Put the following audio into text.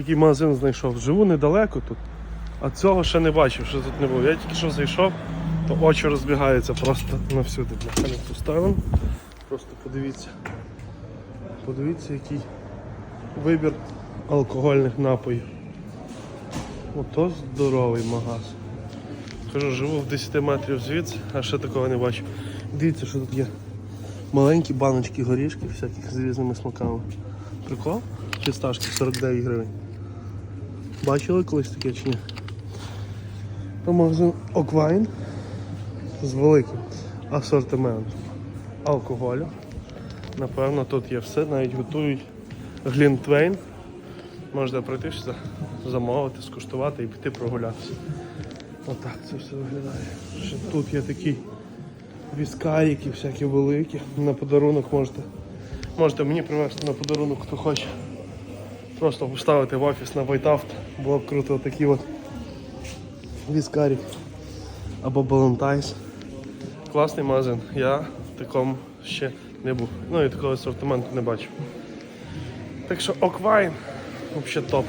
Такий магазин знайшов. Живу недалеко тут, а цього ще не бачив, що тут не було. Я тільки що зайшов, то очі розбігаються просто навсюди. Поставимо. Просто подивіться. Подивіться, який вибір алкогольних напоїв. Ото здоровий магаз. Кажу, живу в 10 метрів звідси, а ще такого не бачу. Дивіться, що тут є. Маленькі баночки горішки всяких з різними смаками. Прикол? Фісташки 49 гривень. Бачили колись таке чи ні? То магазин Оквайн з великим асортиментом алкоголю. Напевно, тут є все, навіть готують глінтвейн. Можна прийти сюди, замовити, скуштувати і піти прогулятися. Отак це все виглядає. Ще тут є такі віскарики всякі великі. На подарунок можете. Можете мені привезти на подарунок, хто хоче. Просто поставити в офіс на Вайтафт. Було б круто такі от віскарі Або Балантайс. Класний магазин. Я в такому ще не був. Ну і такого асортименту не бачив. Так що Оквайн взагалі топ.